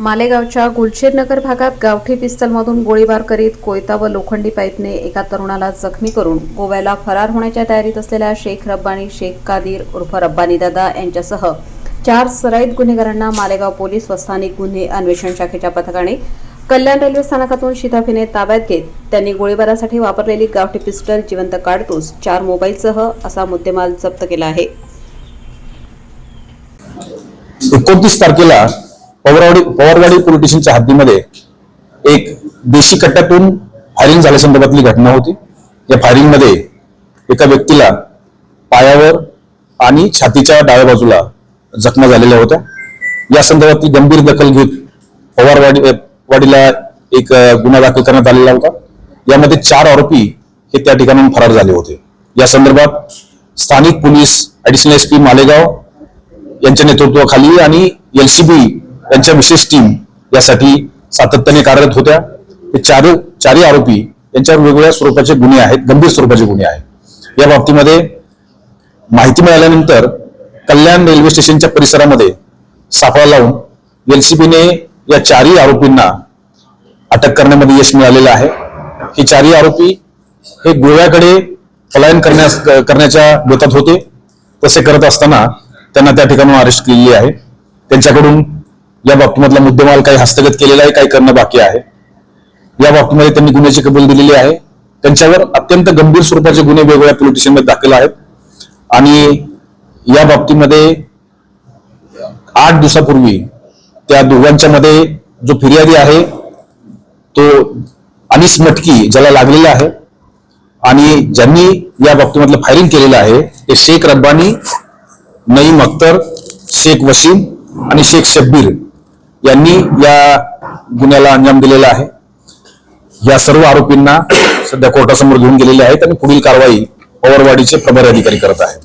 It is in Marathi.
मालेगावच्या गुलशेरनगर भागात गावठी पिस्तलमधून गोळीबार करीत कोयता व लोखंडी पाईपने एका तरुणाला जखमी करून गोव्याला फरार होण्याच्या तयारीत असलेल्या शेख रब्बानी शेख कादीर उर्फ रब्बानी दादा यांच्यासह चार सराईत गुन्हेगारांना मालेगाव पोलीस व स्थानिक गुन्हे अन्वेषण शाखेच्या पथकाने कल्याण रेल्वे स्थानकातून शिताफीने ताब्यात घेत त्यांनी गोळीबारासाठी वापरलेली गावठी पिस्टल जिवंत काडतूस चार मोबाईलसह असा मुद्देमाल जप्त केला आहे. एकोणतीस तारखेला पवारवाडी पवारवाडी पोलीस स्टेशनच्या हद्दीमध्ये एक देशी कट्ट्यातून फायरिंग झाल्यासंदर्भातली घटना होती. या फायरिंगमध्ये एका व्यक्तीला पायावर आणि छातीच्या डाव्या बाजूला जखमा झालेल्या होत्या. या संदर्भातली गंभीर दखल घेत पवारवाडी वाडीला एक गुन्हा दाखल करण्यात आलेला होता. यामध्ये चार आरोपी हे त्या ठिकाणाहून फरार झाले होते. या संदर्भात स्थानिक police additional S P Malegaon यांच्या नेतृत्वाखाली आणि एलसीबी त्यांच्या विशेष टीम यासाठी सातत्याने कार्यरत होत्या. हे चार चारही आरोपी यांच्यावर वेगवेगळ्या स्वरूपाचे गुन्हे आहेत गंभीर स्वरूपाचे गुन्हे आहेत. या बाबतीमध्ये माहिती मिळाल्यानंतर कल्याण रेल्वे स्टेशनच्या परिसरामध्ये सापळा लावून एलसीबीने या चारही आरोपींना अटक करण्यामध्ये यश मिळालेलं आहे. हे चारही आरोपी हे गोव्याकडे पलायन करण्यास करण्याच्या बेतात होते. तसे करत असताना त्यांना त्या ठिकाणून अरेस्ट केलेली आहे. त्यांच्याकडून या बाबतीमधला मुद्देमाल काही हस्तगत केलेला आहे काही करणं बाकी आहे. या बाबतीमध्ये त्यांनी गुन्ह्याची कबूल दिलेली आहे. त्यांच्यावर अत्यंत गंभीर स्वरूपाचे गुन्हे वेगवेगळ्या पोलीस स्टेशनमध्ये दाखल आहेत. आणि या बाबतीमध्ये आठ दिवसापूर्वी त्या दोघांच्या मध्ये जो फिर्यादी आहे तो अनिस मटकी ज्याला लागलेला आहे आणि ज्यांनी या बाबतीमधलं फायरिंग केलेलं आहे ते शेख रब्बानी नईम अख्तर शेख वसीम आणि शेख शब्बीर. यांनी या गुन्ह्याला अंजाम दिलेला आहे. या सर्व आरोपींना सध्या कोर्टासमोर घेऊन गेलेले आहेत आणि पुढील कारवाई पवारवाडीचे प्रभारी अधिकारी करत आहेत.